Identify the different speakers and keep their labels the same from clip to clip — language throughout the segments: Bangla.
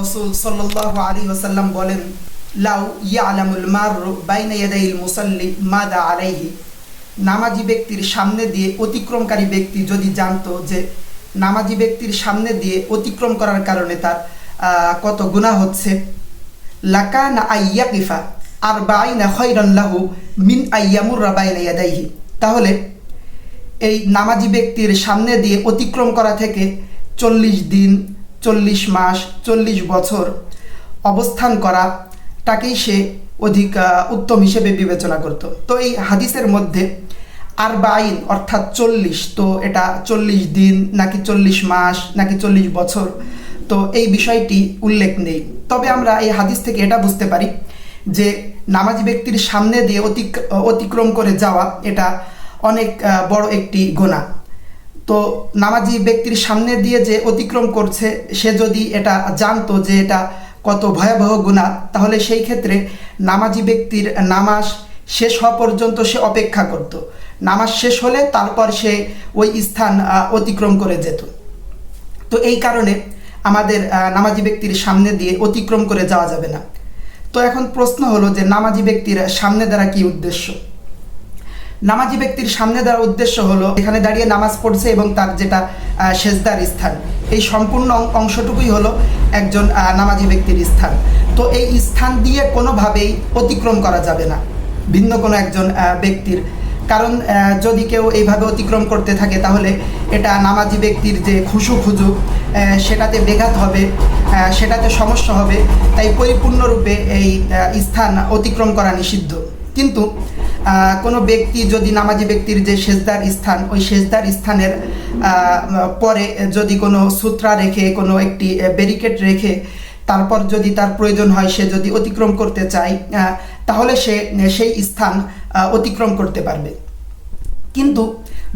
Speaker 1: রসুল সাল্লাল্লাহু আলী ওসাল্লাম বলেন, লাউ ইয়ালামুল মার বাইনা ইয়াদাইল মুসাল্লি মাদা আলাইহি। নামাজি ব্যক্তির সামনে দিয়ে অতিক্রমকারী ব্যক্তি যদি জানতো যে নামাজি ব্যক্তির সামনে দিয়ে অতিক্রম করার কারণে তার কত গুনাহ হচ্ছে। লাকানা আইয়াকিফা আর বাইনা লাহু মিন আইয়ামুর বাইনা ইয়াদাইহি। তাহলে এই নামাজি ব্যক্তির সামনে দিয়ে অতিক্রম করা থেকে চল্লিশ দিন চল্লিশ মাস, চল্লিশ বছর অবস্থান করা, তাকেই সে অধিক উত্তম হিসেবে বিবেচনা করত। তো এই হাদিসের মধ্যে আর বাইন অর্থাৎ চল্লিশ, তো এটা চল্লিশ দিন, নাকি চল্লিশ মাস, নাকি চল্লিশ বছর, তো এই বিষয়টি উল্লেখ নেই। তবে আমরা এই হাদিস থেকে এটা বুঝতে পারি যে নামাজ ব্যক্তির সামনে দিয়ে অতিক, অতিক্রম করে যাওয়া এটা অনেক বড় একটি গোনা তো নামাজি ব্যক্তির সামনে দিয়ে যে অতিক্রম করছে, সে যদি এটা জানতো যে এটা কত ভয়াবহ গুণা তাহলে সেই ক্ষেত্রে নামাজি ব্যক্তির নামাজ শেষ হওয়া পর্যন্ত সে অপেক্ষা করত। নামাজ শেষ হলে তারপর সে ওই স্থান অতিক্রম করে যেত। তো এই কারণে আমাদের নামাজি ব্যক্তির সামনে দিয়ে অতিক্রম করে যাওয়া যাবে না। তো এখন প্রশ্ন হলো যে নামাজি ব্যক্তির সামনে দ্বারা কি উদ্দেশ্য? নামাজি ব্যক্তির সামনে দেওয়ার উদ্দেশ্য হলো, এখানে দাঁড়িয়ে নামাজ পড়ছে এবং তার যেটা সেজদার স্থান। এই সম্পূর্ণ অংশটুকুই হলো একজন নামাজি ব্যক্তির স্থান। তো এই স্থান দিয়ে কোনোভাবেই অতিক্রম করা যাবে না, ভিন্ন কোনো একজন ব্যক্তির। কারণ যদি কেউ এইভাবে অতিক্রম করতে থাকে, তাহলে এটা নামাজি ব্যক্তির যে খুশু খুজু সেটাতে বেঘাত হবে সেটাতে সমস্যা হবে। তাই পরিপূর্ণরূপে এই স্থান অতিক্রম করা নিষিদ্ধ। কিন্তু কোনো ব্যক্তি যদি নামাজি ব্যক্তির যে সেজদার স্থান, ওই সেজদার স্থানের পরে যদি কোনো সূত্রা রেখে, কোনো একটি ব্যারিকেড রেখে তারপর যদি তার প্রয়োজন হয়, সে যদি অতিক্রম করতে চায় তাহলে সে সেই স্থান অতিক্রম করতে পারবে। কিন্তু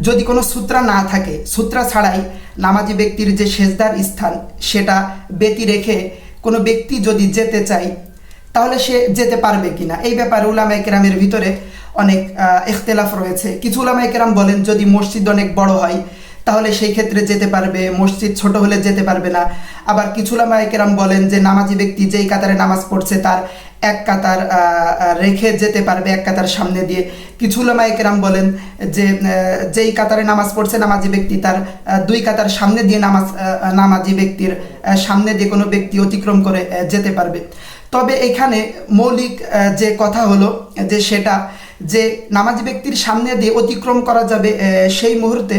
Speaker 1: যদি কোনো সূত্রা না থাকে, সূত্রা ছাড়াই নামাজি ব্যক্তির যে সেজদার স্থান, সেটা ব্যতি রেখে কোনো ব্যক্তি যদি যেতে চায়, তাহলে সে যেতে পারবে কিনা? এই ব্যাপারে উলামায়ে কেরামের ভিতরে অনেক ইখতিলাফ রয়েছে। কিছু উলামায়ে কেরাম বলেন, যদি মসজিদ অনেক বড় হয়, তাহলে সেই ক্ষেত্রে যেতে পারবে, মসজিদ ছোট হলে যেতে পারবে না। আবার কিছু উলামায়ে কেরাম বলেন যে, নামাজি ব্যক্তি যেই কাতারে নামাজ পড়ছে, তার এক কাতার রেখে যেতে পারবে এক কাতার সামনে দিয়ে। কিছু উলামায়ে কেরাম বলেন যে যেই কাতারে নামাজ পড়ছে নামাজি ব্যক্তি, তার দুই কাতার সামনে দিয়ে নামাজ নামাজি ব্যক্তির সামনে দিয়ে কোনো ব্যক্তি অতিক্রম করে যেতে পারবে। তবে এখানে মৌলিক যে কথা হলো, যে সেটা যে নামাজি ব্যক্তির সামনে দিয়ে অতিক্রম করা যাবে সেই মুহূর্তে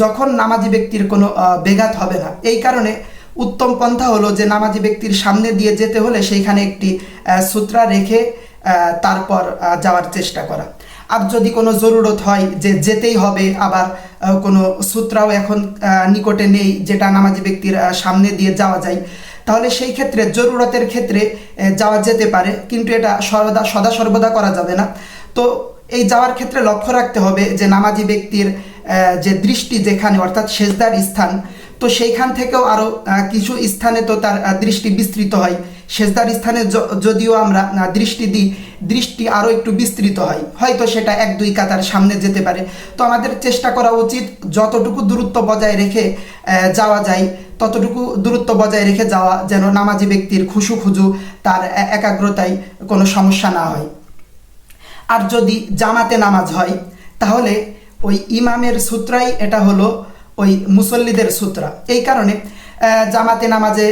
Speaker 1: যখন নামাজি ব্যক্তির কোনো বেঘাত হবে না। এই কারণে উত্তম পন্থা হলো যে নামাজি ব্যক্তির সামনে দিয়ে যেতে হলে সেইখানে একটি সূত্রা রেখে তারপর যাওয়ার চেষ্টা করা। আর যদি কোনো জরুরত হয় যে যেতেই হবে, আবার কোনো সূত্রাও এখন নিকটে নেই যেটা নামাজি ব্যক্তির সামনে দিয়ে যাওয়া যায়, তাহলে সেই ক্ষেত্রে, জরুরতের ক্ষেত্রে যাওয়া যেতে পারে। কিন্তু এটা সর্বদা, সদা সর্বদা করা যাবে না। তো এই যাওয়ার ক্ষেত্রে লক্ষ্য রাখতে হবে যে নামাজি ব্যক্তির যে দৃষ্টি যেখানে, অর্থাৎ সেজদার স্থান, তো সেইখান থেকেও আরও কিছু স্থানে তো তার দৃষ্টি বিস্তৃত হয়। সেজদার স্থানে যদিও আমরা দৃষ্টি দিই, দৃষ্টি আরও একটু বিস্তৃত হয়। হয়তো সেটা এক দুই কাতার সামনে যেতে পারে। তো আমাদের চেষ্টা করা উচিত, যতটুকু দূরত্ব বজায় রেখে যাওয়া যায়, ততটুকু দূরত্ব বজায় রেখে যাওয়া, যেন নামাজি ব্যক্তির খুশু খুজু তার একাগ্রতায় কোনো সমস্যা না হয়। আর যদি জামাতে নামাজ হয়, তাহলে ওই ইমামের সূত্রাই এটা হলো ওই মুসল্লিদের সূত্রা। এই কারণে জামাতে নামাজে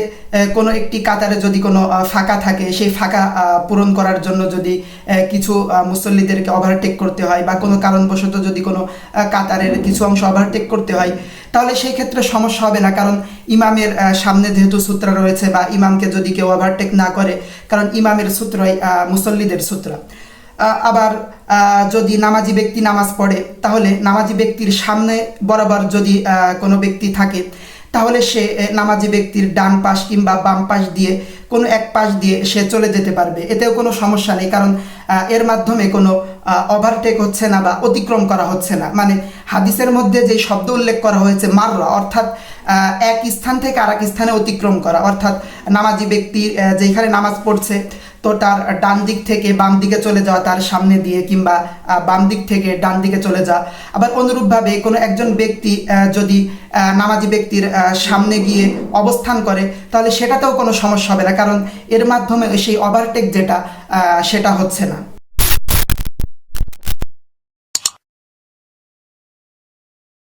Speaker 1: কোনো একটি কাতারে যদি কোনো ফাঁকা থাকে, সেই ফাঁকা পূরণ করার জন্য যদি কিছু মুসল্লিদেরকে ওভারটেক করতে হয় বা কোনো কারণবশত যদি কোনো কাতারের কিছু অংশ ওভারটেক করতে হয়, তাহলে সেই ক্ষেত্রে সমস্যা হবে না। কারণ ইমামের সামনে যেহেতু সূত্র রয়েছে বা ইমামকে যদি কেউ ওভারটেক না করে, কারণ ইমামের সূত্রই মুসল্লিদের সূত্র। আবার যদি নামাজি ব্যক্তি নামাজ পড়ে, তাহলে নামাজি ব্যক্তির সামনে বরাবর যদি কোনো ব্যক্তি থাকে, তাহলে সে নামাজি ব্যক্তির ডান পাশ কিংবা বাম পাশ দিয়ে, কোনো এক পাশ দিয়ে সে চলে যেতে পারবে। এতেও কোনো সমস্যা নেই, কারণ এর মাধ্যমে কোনো ওভারটেক হচ্ছে না বা অতিক্রম করা হচ্ছে না। মানে হাদিসের মধ্যে যে শব্দ উল্লেখ করা হয়েছে, মাররা, অর্থাৎ এক স্থান থেকে আরেক স্থানে অতিক্রম করা, অর্থাৎ, নামাজি ব্যক্তি যেখানে নামাজ পড়ছে তো তার ডান দিক থেকে বাম দিকে চলে যাওয়া তার সামনে দিয়ে কিংবা বাম দিক থেকে ডান দিকে চলে যাওয়া। আবার অনুরূপভাবে কোনো একজন ব্যক্তি যদি নামাজি ব্যক্তির সামনে গিয়ে অবস্থান করে, তাহলে সেটাতেও কোনো সমস্যা হবে না। কারণ এর মাধ্যমে সেই ওভারটেক যেটা সেটা হচ্ছে না।